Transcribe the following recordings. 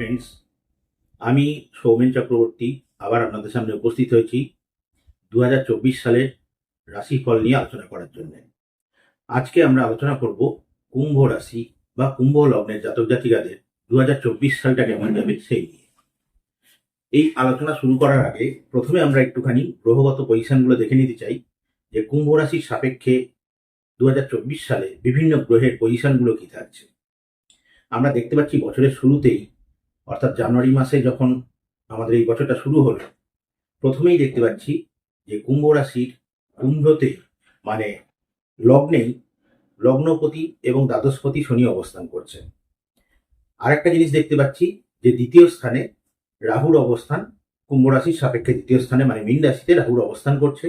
Friends আমি সৌমেন চক্রবর্তী আবার আপনাদের সামনে উপস্থিত হয়েছি দু হাজার চব্বিশ সালের রাশিফল নিয়ে আলোচনা করার জন্য। আজকে আমরা আলোচনা করব কুম্ভ রাশি বা কুম্ভ লগ্নের জাতক জাতিকাদের দু হাজার চব্বিশ সালটা কেমন যাবে সেই নিয়ে। এই আলোচনা শুরু করার আগে প্রথমে আমরা একটুখানি গ্রহগত পজিশনগুলো দেখে নিতে চাই যে কুম্ভ রাশির সাপেক্ষে দু হাজার চব্বিশ সালে বিভিন্ন গ্রহের পজিশনগুলো কী থাকছে। আমরা দেখতে পাচ্ছি বছরের শুরুতেই অর্থাৎ জানুয়ারি মাসে যখন আমাদের এই বছরটা শুরু হলো, প্রথমেই দেখতে পাচ্ছি যে কুম্ভ রাশির কুম্ভতে মানে লগ্নেই লগ্নপতি এবং দ্বাদশপতি শনি অবস্থান করছে। আরেকটা জিনিস দেখতে পাচ্ছি যে দ্বিতীয় স্থানে রাহুর অবস্থান, কুম্ভ রাশির সাপেক্ষে দ্বিতীয় স্থানে মানে মীন রাশিতে রাহুর অবস্থান করছে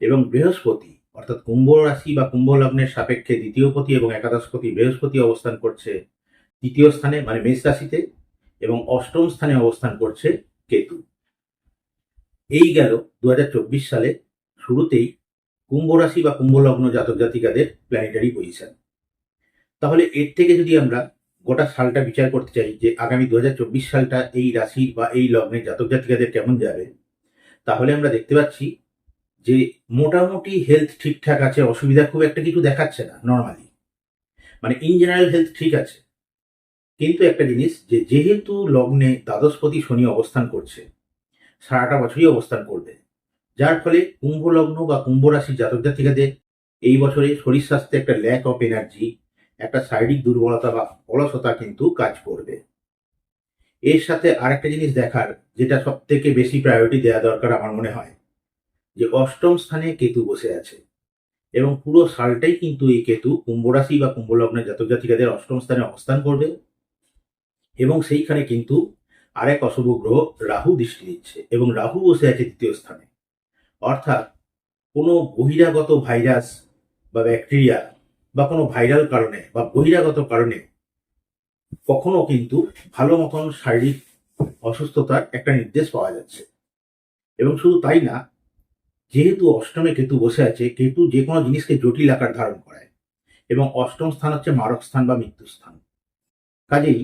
এবং বৃহস্পতি অর্থাৎ কুম্ভ রাশি বা কুম্ভ লগ্নের সাপেক্ষে দ্বিতীয়পতি এবং একাদশপতি বৃহস্পতি অবস্থান করছে তৃতীয় স্থানে মানে মেষ রাশিতে। এবং অষ্টম স্থানে অবস্থান করছে কেতু। এই গেল দু হাজার চব্বিশ সালে শুরুতেই কুম্ভ রাশি বা কুম্ভ লগ্ন জাতক জাতিকাদের প্ল্যানেটারি পজিশন তাহলে এর থেকে যদি আমরা গোটা সালটা বিচার করতে চাই যে আগামী দু হাজার চব্বিশ সালটা এই রাশি বা এই লগ্নের জাতক জাতিকাদের কেমন যাবে, তাহলে আমরা দেখতে পাচ্ছি যে মোটামুটি হেলথ ঠিকঠাক আছে, অসুবিধা খুব একটা কিছু দেখাচ্ছে না নর্মালি মানে ইন জেনারেল হেলথ ঠিক আছে কিন্তু একটা জিনিস যে, যেহেতু লগ্নে দ্বাদশপতি শনি অবস্থান করছে, সারাটা বছরই অবস্থান করবে, যার ফলে কুম্ভ লগ্ন বা কুম্ভ রাশির জাতক জাতিকাদের এই বছরে শরীর স্বাস্থ্যে একটা ল্যাক অফ এনার্জি একটা শারীরিক দুর্বলতা বা অলসতা কিন্তু কাজ করবে। এর সাথে আরেকটা জিনিস দেখার, যেটা সব থেকে বেশি প্রায়োরিটি দেওয়া দরকার আমার মনে হয়, যে অষ্টম স্থানে কেতু বসে আছে, এবং পুরো সালটাই কিন্তু এই কেতু কুম্ভ রাশি বা কুম্ভ লগ্নের জাতক জাতিকাদের অষ্টম স্থানে অবস্থান করবে। এবং সেইখানে কিন্তু আরেক অশুভ গ্রহ রাহু দৃষ্টি দিচ্ছে এবং রাহু বসে আছে দ্বিতীয় স্থানে। অর্থাৎ কোনো বহিরাগত ভাইরাস বা ব্যাকটেরিয়া বা কোনো ভাইরাল কারণে বা বহিরাগত কারণে কখনো কিন্তু ভালো মতন শারীরিক অসুস্থতার একটা নির্দেশ পাওয়া যাচ্ছে। এবং শুধু তাই না, যেহেতু অষ্টমে কেতু বসে আছে, কেতু যে কোনো জিনিসকে জটিল আকার ধারণ করায় এবং অষ্টম স্থান হচ্ছে মারক স্থান বা মৃত্যুস্থান কাজেই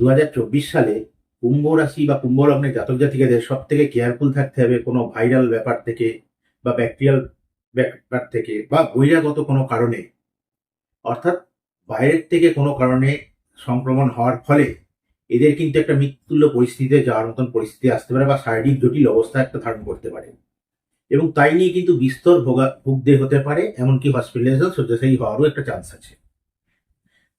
দু হাজার চব্বিশ সালে কুম্ভ রাশি বা কুম্ভ লগ্নের জাতক জাতিকাদের সব থেকে কেয়ারফুল থাকতে হবে কোনো ভাইরাল ব্যাপার থেকে বা ব্যাকটেরিয়াল ব্যাপার থেকে বা বহিরাগত কোনো কারণে। অর্থাৎ বাইরের থেকে কোনো কারণে সংক্রমণ হওয়ার ফলে এদের কিন্তু একটা মৃত্যুল্য পরিস্থিতিতে যাওয়ার মতন পরিস্থিতি আসতে পারে বা শারীরিক জটিল অবস্থা একটা ধারণ করতে পারে। এবং তাই নিয়ে কিন্তু বিস্তর ভোগা ভুগতে হতে পারে, এমনকি হসপিটালাইজেশন শয্যাশায়ী হওয়ারও একটা চান্স আছে।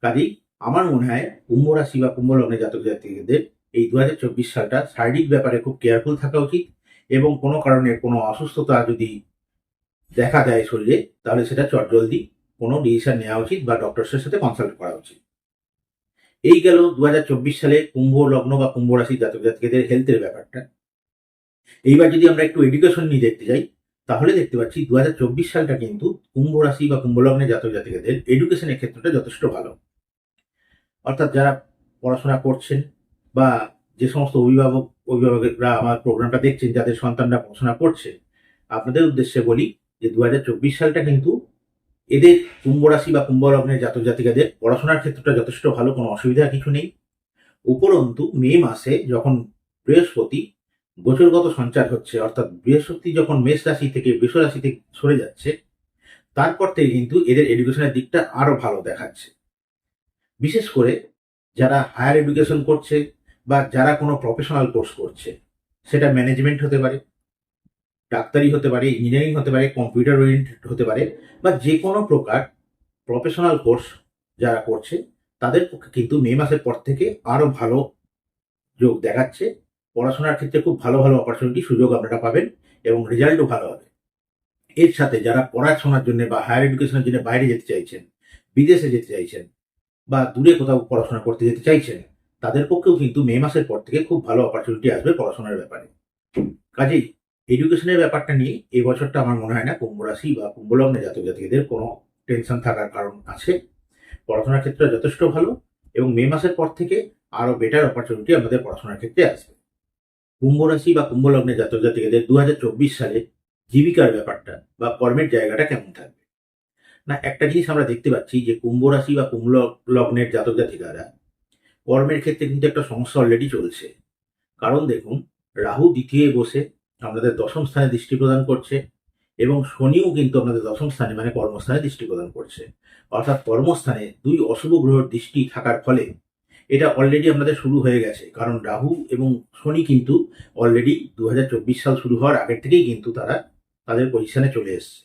কাজেই আমার মনে হয় কুম্ভ রাশি বা কুম্ভ লগ্নে জাতক জাতিকাদের এই দু হাজার চব্বিশ সালটা শারীরিক ব্যাপারে খুব কেয়ারফুল থাকা উচিত এবং কোনো কারণে কোনো অসুস্থতা যদি দেখা দেয় শরীরে, তাহলে সেটা চটজলদি কোনো ডিসিশন নেওয়া উচিত বা ডক্টরসের সাথে কনসাল্ট করা উচিত। এই গেল দু হাজার চব্বিশ সালে কুম্ভ লগ্ন বা কুম্ভ রাশি জাতক জাতিকাদের হেলথের ব্যাপারটা। এইবার যদি আমরা একটু এডুকেশন নিয়ে দেখতে যাই, তাহলে দেখতে পাচ্ছি দুহাজার চব্বিশ সালটা কিন্তু কুম্ভ রাশি বা কুম্ভ লগ্নের জাতক জাতিকাদের এডুকেশনের ক্ষেত্রটা যথেষ্ট ভালো। অর্থাৎ যারা পড়াশোনা করছেন বা যে সমস্ত অভিভাবক, অভিভাবকরা আমার প্রোগ্রামটা দেখছেন, যাদের সন্তানরা পড়াশোনা করছে, আপনাদের উদ্দেশ্যে বলি যে দু হাজার চব্বিশ সালটা কিন্তু এদের কুম্ভ রাশি বা কুম্ভ লগ্নের জাতক জাতিকাদের পড়াশোনার ক্ষেত্রটা যথেষ্ট ভালো, কোনো অসুবিধা কিছু নেই। উপরন্তু মে মাসে যখন বৃহস্পতি গোচরগত সঞ্চার হচ্ছে, অর্থাৎ বৃহস্পতি যখন মেষ রাশি থেকে বৃষ রাশিতে সরে যাচ্ছে, তারপর থেকে কিন্তু এদের এডুকেশনের দিকটা আরও ভালো দেখাচ্ছে। বিশেষ করে যারা হায়ার এডুকেশন করছে বা যারা কোনো প্রফেশনাল কোর্স করছে, সেটা ম্যানেজমেন্ট হতে পারে, ডাক্তারি হতে পারে ইঞ্জিনিয়ারিং হতে পারে কম্পিউটার ওরিয়েন্টেড হতে পারে, বা যে কোনো প্রকার প্রফেশনাল কোর্স যারা করছে, তাদের পক্ষে কিন্তু মে মাসের পর থেকে আরও ভালো যোগ দেখাচ্ছে। পড়াশোনার ক্ষেত্রে খুব ভালো ভালো অপরচুনিটি সুযোগ আপনারা পাবেন এবং রেজাল্টও ভালো হবে। এর সাথে যারা পড়াশোনার জন্য বা হায়ার এডুকেশনের জন্য বাইরে যেতে চাইছেন, বিদেশে যেতে চাইছেন বা দূরে কোথাও পড়াশোনা করতে যেতে চাইছেন তাদের পক্ষেও কিন্তু মে মাসের পর থেকে খুব ভালো অপরচুনিটি আসবে পড়াশোনার ব্যাপারে। কাজেই এডুকেশনের ব্যাপারটা নিয়ে এই বছরটা আমার মনে হয় না কুম্ভ রাশি বা কুম্ভলগ্নে জাতক জাতিকাদের কোনো টেনশন থাকার কারণ আছে। পড়াশোনার ক্ষেত্রে যথেষ্ট ভালো এবং মে মাসের পর থেকে আরও বেটার অপরচুনিটি আমাদের পড়াশোনার ক্ষেত্রে আসবে। কুম্ভ রাশি বা কুম্ভ লগ্নের জাতক জাতিকাদের দু হাজার চব্বিশ সালে জীবিকার ব্যাপারটা বা কর্মের জায়গাটা কেমন থাকবে? না, একটা জিনিস আমরা দেখতে পাচ্ছি যে কুম্ভ রাশি বা কুম্ভ লগ্নের জাতক জাতিকারা কর্মের ক্ষেত্রে কিন্তু একটা সমস্যা অলরেডি চলছে। কারণ দেখুন, রাহু দ্বিতীয় বসে আপনাদের দশম স্থানে দৃষ্টি প্রদান করছে এবং শনিও কিন্তু আপনাদের দশম স্থানে মানে কর্মস্থানে দৃষ্টি প্রদান করছে। অর্থাৎ কর্মস্থানে দুই অশুভ গ্রহের দৃষ্টি থাকার ফলে এটা অলরেডি আপনাদের শুরু হয়ে গেছে। কারণ রাহু এবং শনি কিন্তু অলরেডি দু হাজার চব্বিশ সাল শুরু হওয়ার আগের থেকেই কিন্তু তারা তাদের পজিশনে চলে এসছে।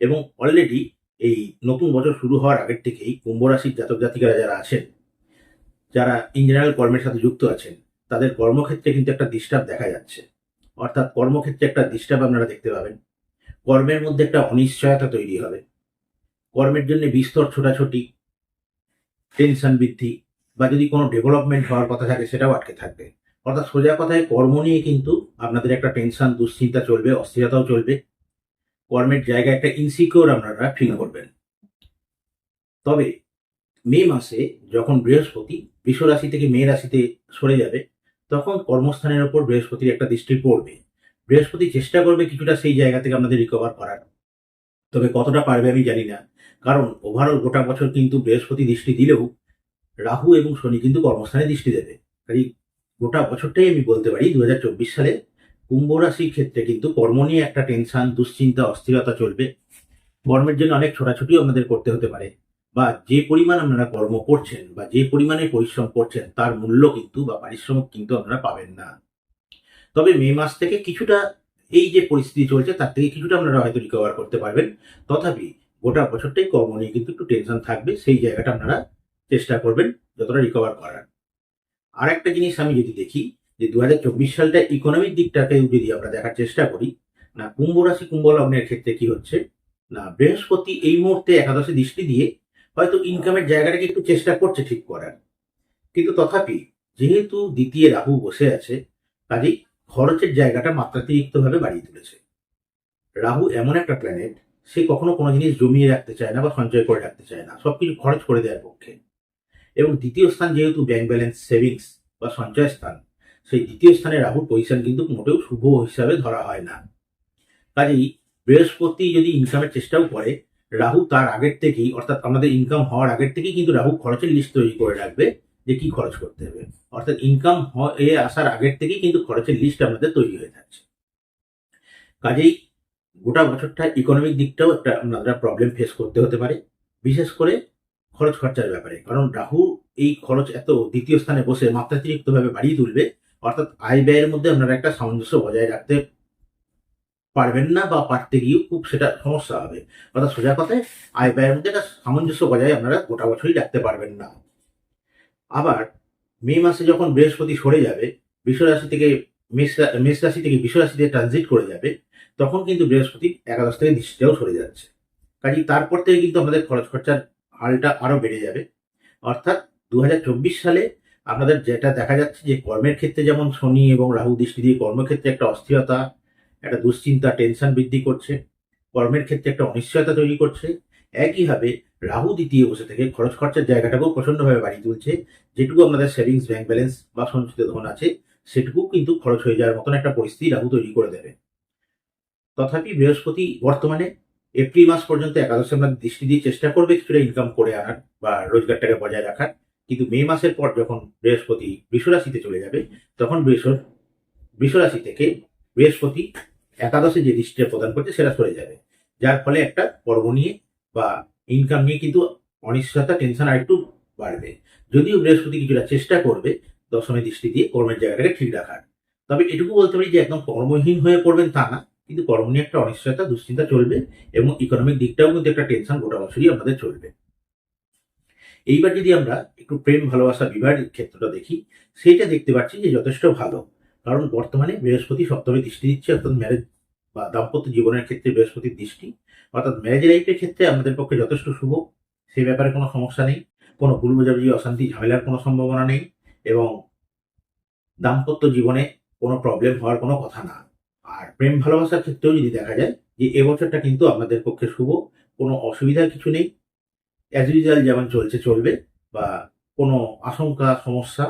এবং অলরেডি এই নতুন বছর শুরু হওয়ার আগের থেকেই কুম্ভ রাশির জাতক জাতিকারা যারা আছেন, যারা ইন জেনারেল কর্মের সাথে যুক্ত আছেন, তাদের কর্মক্ষেত্রে কিন্তু একটা ডিস্টার্ব দেখা যাচ্ছে। অর্থাৎ কর্মক্ষেত্রে একটা ডিস্টার্ব আপনারা দেখতে পাবেন। কর্মের মধ্যে একটা অনিশ্চয়তা তৈরি হবে। কর্মের জন্য বিস্তর ছোটাছুটি টেনশন বৃদ্ধি, বা যদি কোনো ডেভেলপমেন্ট হওয়ার কথা থাকে সেটাও আটকে থাকবে। অর্থাৎ সোজা কথায় কর্ম নিয়ে কিন্তু আপনাদের একটা টেনশন দুশ্চিন্তা চলবে, অস্থিরতাও চলবে। কর্মের জায়গায় একটা ইনসিকিওর আপনারা ফিল করবেন। তবে মে মাসে যখন বৃহস্পতি বৃষ রাশি থেকে মে রাশিতে সরে যাবে, তখন কর্মস্থানের ওপর বৃহস্পতির একটা দৃষ্টি পড়বে। বৃহস্পতি চেষ্টা করবে কিছুটা সেই জায়গা থেকে আপনাদের রিকভার করার। তবে কতটা পারবে আমি জানি না। কারণ ওভারঅল গোটা বছর কিন্তু বৃহস্পতি দৃষ্টি দিলেও রাহু এবং শনি কিন্তু কর্মস্থানে দৃষ্টি দেবে। গোটা বছরটাই আমি বলতে পারি দু হাজার চব্বিশ সালে কুম্ভ রাশির ক্ষেত্রে কিন্তু কর্ম নিয়ে একটা টেনশন দুশ্চিন্তা, অস্থিরতা চলবে। কর্মের জন্য অনেক ছোটাছুটিও আপনাদের করতে হতে পারে। বা যে পরিমাণ আপনারা কর্ম করছেন বা যে পরিমাণে পরিশ্রম করছেন, তার মূল্য কিন্তু বা পারিশ্রমিক কিন্তু আপনারা পাবেন না। তবে মে মাস থেকে কিছুটা এই যে পরিস্থিতি চলছে, তার থেকে কিছুটা আপনারা হয়তো রিকভার করতে পারবেন। তথাপি গোটা বছরটাই কর্ম নিয়ে কিন্তু একটু টেনশন থাকবে, সেই জায়গাটা আপনারা চেষ্টা করবেন যতটা রিকভার করার। আর একটা জিনিস আমি যদি দেখি যে দু হাজার চব্বিশ সালটা ইকোনমিক দিকটাকে যদি আমরা দেখার চেষ্টা করি, না কুম্ভ রাশি, কুম্ভ লগ্নের ক্ষেত্রে কি হচ্ছে, না বৃহস্পতি এই মুহূর্তে একাদশী দৃষ্টি দিয়ে হয়তো ইনকামের জায়গাটাকে একটু চেষ্টা করছে ঠিক করার। কিন্তু তথাপি যেহেতু দ্বিতীয় রাহু বসে আছে, কাজেই খরচের জায়গাটা মাত্রাতিরিক্তভাবে বাড়িয়ে তুলেছে। রাহু এমন একটা প্ল্যানেট সে কখনো কোনো জিনিস জমিয়ে রাখতে চায় না বা সঞ্চয় করে রাখতে চায় না সব কিছু খরচ করে দেওয়ার পক্ষে। এবং দ্বিতীয় স্থান যেহেতু ব্যাংক ব্যালেন্স সেভিংস বা সঞ্চয় স্থান সেই দ্বিতীয় স্থানে রাহুর পজিশন কিন্তু মোটেও শুভ হিসাবে ধরা হয় না। কাজেই বৃহস্পতি যদি ইনকামের চেষ্টাও করে, রাহু তার আগের থেকেই, অর্থাৎ আমাদের ইনকাম হওয়ার আগের থেকেই কিন্তু রাহু খরচের লিস্ট তৈরি করে রাখবে যে কি খরচ করতে হবে। অর্থাৎ ইনকাম এ আসার আগের থেকেই কিন্তু খরচের লিস্ট আমাদের তৈরি হয়ে থাকছে। কাজেই গোটা বছরটা ইকোনমিক দিকটাও একটা আপনারা প্রবলেম ফেস করতে হতে পারে, বিশেষ করে খরচ খরচার ব্যাপারে। কারণ রাহু এই খরচ এত দ্বিতীয় স্থানে বসে মাত্রাতিরিক্তভাবে বাড়িয়ে তুলবে অর্থাৎ আয় ব্যয়ের মধ্যে আপনারা একটা সামঞ্জস্য বজায় রাখতে পারবেন না বা পারতে গিয়েও খুব সেটা সমস্যা হবে। অর্থাৎ সোজা কথায় আয় ব্যয়ের মধ্যে একটা সামঞ্জস্য বজায় আপনারা গোটা বছরই রাখতে পারবেন না। আবার মে মাসে যখন বৃহস্পতি সরে যাবে, বিশ্বরাশি থেকে মেষ মেষ রাশি থেকে বিশ্ব রাশিতে ট্রানজিট করে যাবে, তখন কিন্তু বৃহস্পতি একাদশ থেকে দৃষ্টিটাও সরে যাচ্ছে। কাজেই তারপর থেকে কিন্তু আমাদের খরচ খরচার হালটা আরও বেড়ে যাবে। অর্থাৎ দু হাজার চব্বিশ সালে আপনাদের যেটা দেখা যাচ্ছে যে কর্মের ক্ষেত্রে যেমন শনি এবং রাহু দৃষ্টি দিয়ে কর্মক্ষেত্রে একটা অস্থিরতা, একটা দুশ্চিন্তা, টেনশন বৃদ্ধি করছে, কর্মের ক্ষেত্রে একটা অনিশ্চয়তা তৈরি করছে। একইভাবে রাহু দ্বিতীয় বসে থেকে খরচ খরচার জায়গাটাকেও প্রচন্ডভাবে বাড়িয়ে তুলছে। যেটুকু আমাদের সেভিংস, ব্যাংক ব্যালেন্স বা সঞ্চিত ধন আছে, সেটুকু কিন্তু খরচ হয়ে যাওয়ার মতন একটা পরিস্থিতি রাহু তৈরি করে দেবে। তথাপি বৃহস্পতি বর্তমানে এপ্রিল মাস পর্যন্ত একাদশে আমরা দৃষ্টি দিয়ে চেষ্টা করবে কিছুটা ইনকাম করে আনার বা রোজগারটাকে বজায় রাখার। কিন্তু মে মাসের পর যখন বৃহস্পতি বৃষরাশিতে চলে যাবে, তখন বৃষ বৃষরাশি থেকে বৃহস্পতি একাদশে যে দৃষ্টিটা প্রদান করছে সেটা সরে যাবে। যার ফলে একটা পর্ব নিয়ে বা ইনকাম নিয়ে কিন্তু অনিশ্চয়তা টেনশন আর একটু বাড়বে। যদিও বৃহস্পতি কিছুটা চেষ্টা করবে দশমী দৃষ্টি দিয়ে কর্মের জায়গাটাকে ঠিক রাখার। তবে এটুকু বলতে পারি যে একদম কর্মহীন হয়ে পড়বেন তা না। কিন্তু কর্ম নিয়ে একটা অনিশ্চয়তা, দুশ্চিন্তা চলবে এবং ইকোনমিক দিকটাও কিন্তু একটা টেনশন গোটা বছরই আমাদের চলবে। এইবার যদি আমরা একটু প্রেম, ভালোবাসা, বিবাহের ক্ষেত্রটা দেখি, সেইটা দেখতে পাচ্ছি যে যথেষ্ট ভালো। কারণ বর্তমানে বৃহস্পতি সপ্তমী দৃষ্টি দিচ্ছে, অর্থাৎ ম্যারেজ বা দাম্পত্য জীবনের ক্ষেত্রে বৃহস্পতির দৃষ্টি, অর্থাৎ ম্যারেজ লাইফের ক্ষেত্রে আমাদের পক্ষে যথেষ্ট শুভ। সেই ব্যাপারে কোনো সমস্যা নেই, কোনো ভুল বোঝাবুঝি অশান্তি, ঝামেলার কোনো সম্ভাবনা নেই এবং দাম্পত্য জীবনে কোনো প্রবলেম হওয়ার কোনো কথা না। আর প্রেম, ভালোবাসার ক্ষেত্রেও যদি দেখা যায় যে এবছরটা কিন্তু আপনাদের পক্ষে শুভ, কোনো অসুবিধার কিছু নেই অ্যাজ ইউজুয়াল যেমন চলছে, চলবে বা কোনো আশঙ্কা, সমস্যা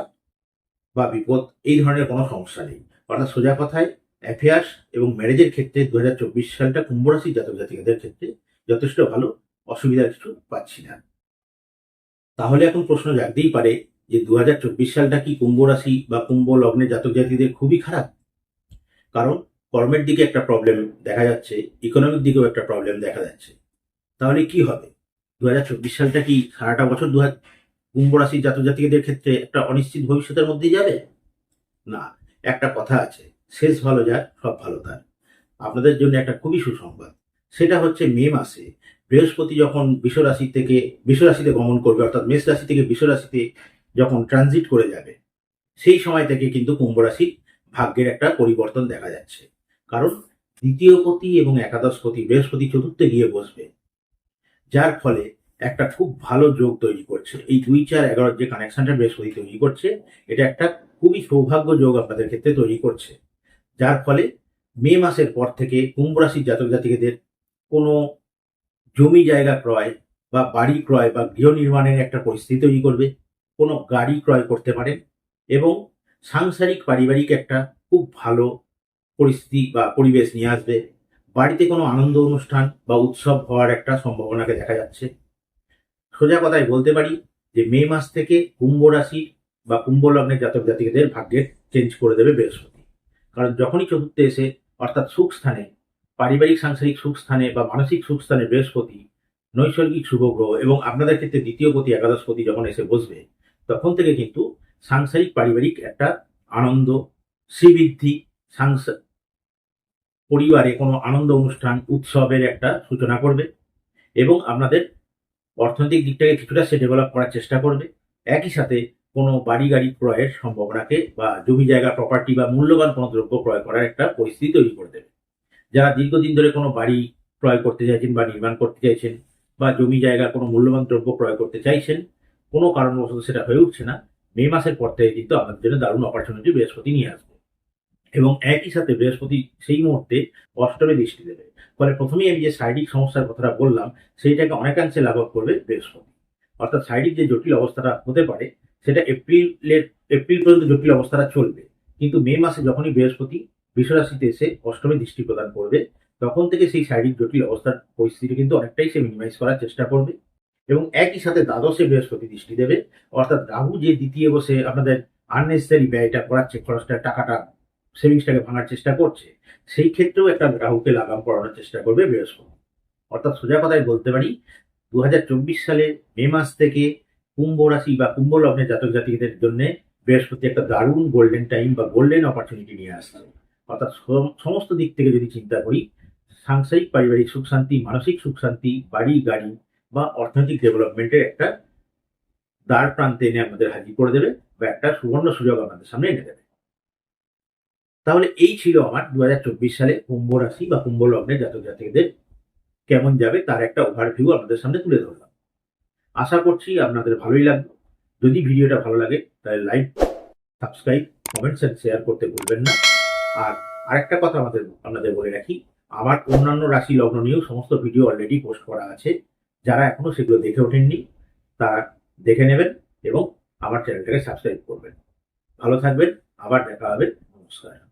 বা বিপদ, এই ধরনের কোনো সমস্যা নেই। অর্থাৎ সোজা কথায় অ্যাফেয়ার্স এবং ম্যারেজের ক্ষেত্রে দু হাজার চব্বিশ সালটা কুম্ভ রাশির জাতক জাতিকাদের ক্ষেত্রে যথেষ্ট ভালো, অসুবিধা কিছু পাচ্ছি না। তাহলে এখন প্রশ্ন জাগতেই পারে যে দু হাজার চব্বিশ সালটা কি কুম্ভ রাশি বা কুম্ভ লগ্নে জাতক জাতিদের খুবই খারাপ? কারণ কর্মের দিকে একটা প্রবলেম দেখা যাচ্ছে ইকোনমিক দিকেও একটা প্রবলেম দেখা যাচ্ছে। তাহলে কি হবে? দু হাজার চব্বিশ সালটা কি সারাটা বছর দু কুম্ভ রাশির জাতক জাতিকদের ক্ষেত্রে একটা অনিশ্চিত ভবিষ্যতের মধ্যে যাবে? না, একটা কথা আছে। শেষ ভালো যায় সব ভালো তার। আপনাদের জন্য একটা খুবই সুসংবাদ। সেটা হচ্ছে মে মাসে বৃহস্পতি যখন বিশ্বরাশি থেকে বিশ্বরাশিতে গমন করবে, অর্থাৎ মেষ রাশি থেকে বিশ্বরাশিতে যখন ট্রানজিট করে যাবে, সেই সময় থেকে কিন্তু কুম্ভ রাশি ভাগ্যের একটা পরিবর্তন দেখা যাচ্ছে। কারণ দ্বিতীয় পতি এবং একাদশ পতি বৃহস্পতি চতুর্থে গিয়ে বসবে। যার ফলে একটা খুব ভালো যোগ তৈরি করছে। এই দুই চার এগারোর যে কানেকশনটা বৃহস্পতি তৈরি করছে, এটা একটা খুবই সৌভাগ্য যোগ আপনাদের ক্ষেত্রে তৈরি করছে। যার ফলে মে মাসের পর থেকে কুম্ভ রাশির জাতক জাতিকেদের কোনো জমি জায়গা ক্রয় বা বাড়ি ক্রয় বা গৃহ নির্মাণের একটা পরিস্থিতি তৈরি করবে, কোনো গাড়ি ক্রয় করতে পারেন এবং সাংসারিক পারিবারিক একটা খুব ভালো পরিস্থিতি বা পরিবেশ নিয়ে আসবে। বাড়িতে কোনো আনন্দ অনুষ্ঠান বা উৎসব হওয়ার একটা সম্ভাবনাকে দেখা যাচ্ছে। সোজা কথায় বলতে পারি যে মে মাস থেকে কুম্ভ রাশি বা কুম্ভ লগ্নের জাতক জাতিকদের ভাগ্যের চেঞ্জ করে দেবে বৃহস্পতি। কারণ যখনই চতুর্থে এসে, অর্থাৎ সুখ স্থানে, পারিবারিক, সাংসারিক সুখ স্থানে বা মানসিক সুখ স্থানে বৃহস্পতি, নৈসর্গিক শুভ গ্রহ এবং আপনাদের ক্ষেত্রে দ্বিতীয় পতি একাদশ পতি যখন এসে বসবে, তখন থেকে কিন্তু সাংসারিক, পারিবারিক একটা আনন্দ, শ্রীবৃদ্ধি, সাংসা পরিবারে কোনো আনন্দ অনুষ্ঠান, উৎসবের একটা সূচনা করবে এবং আপনাদের অর্থনৈতিক দিকটাকে কিছুটা সে ডেভেলপ করার চেষ্টা করবে। একই সাথে কোনো বাড়ি গাড়ি ক্রয়ের সম্ভাবনাকে বা জমি জায়গা প্রপার্টি বা মূল্যবান কোনো দ্রব্য ক্রয় করার একটা পরিস্থিতি তৈরি করে দেবে। যারা দীর্ঘদিন ধরে কোনো বাড়ি ক্রয় করতে চাইছেন বা নির্মাণ করতে চাইছেন বা জমি জায়গা, কোনো মূল্যবান দ্রব্য ক্রয় করতে চাইছেন, কোনো কারণবশত সেটা হয়ে উঠছে না। মে মাসের পর থেকে কিন্তু আপনাদের জন্য দারুণ অপরচুনিটি বৃহস্পতি নিয়ে আসবে। এবং একই সাথে বৃহস্পতি সেই মুহূর্তে অষ্টমে দৃষ্টি দেবে। ফলে প্রথমেই আমি যে শারীরিক সমস্যার কথাটা বললাম, সেইটাকে অনেকাংশে লাঘব করবে বৃহস্পতি। অর্থাৎ শারীরিক যে জটিল অবস্থাটা হতে পারে, সেটা এপ্রিলের, এপ্রিল পর্যন্ত জটিল অবস্থাটা চলবে। কিন্তু মে মাসে যখনই বৃহস্পতি বিশ্বরাশিতে এসে অষ্টমী দৃষ্টি প্রদান করবে, তখন থেকে সেই শারীরিক জটিল অবস্থার পরিস্থিতি কিন্তু অনেকটাই সে মিনিমাইজ করার চেষ্টা করবে। এবং একই সাথে দ্বাদশে বৃহস্পতি দৃষ্টি দেবে। অর্থাৎ রাহু যে দ্বিতীয় বসে আপনাদের আননেসেসারি ব্যয়টা করাচ্ছে, খরচটা, টাকাটা সেভিংসটাকে ভাঙার চেষ্টা করছে, সেই ক্ষেত্রেও একটা রাহুকে লাগাম পড়ানোর চেষ্টা করবে বৃহস্পতি। অর্থাৎ সোজা কথায় বলতে পারি দু সালে মে মাস থেকে কুম্ভ রাশি বা কুম্ভ লগ্নের জাতক জাতিকদের জন্য বৃহস্পতি একটা দারুণ গোল্ডেন টাইম বা গোল্ডেন অপরচুনিটি নিয়ে আসছে। অর্থাৎ সম- সমস্ত দিক থেকে যদি চিন্তা করি, সাংসারিক, পারিবারিক সুখ শান্তি, মানসিক সুখ শান্তি, বাড়ি, গাড়ি বা অর্থনৈতিক ডেভেলপমেন্টের একটা দ্বার প্রান্তে এনে আমাদের হাজির করে দেবে বা একটা সুবর্ণ সুযোগ আমাদের সামনে এনে দেবে। তাহলে এই ছিল আমার দু হাজার চব্বিশ সালে কুম্ভ রাশি বা কুম্ভ লগ্নের জাতক জাতিকদের কেমন যাবে তার একটা ওভারভিউ আপনাদের সামনে তুলে ধরলাম। আশা করছি আপনাদের ভালোই লাগবে। যদি ভিডিওটা ভালো লাগে, তাহলে like subscribe comments and share করতে ভুলবেন না। আর আরেকটা কথা আমাদের, আপনাদের বলে রাখি, আমার অন্যান্য রাশি লগ্ন নিয়েও সমস্ত ভিডিও অলরেডি পোস্ট করা আছে। যারা এখনও সেগুলো দেখে ওঠেননি, তারা দেখে নেবেন এবং আমার চ্যানেলটাকে সাবস্ক্রাইব করবেন। ভালো থাকবেন, আবার দেখা হবে। নমস্কার।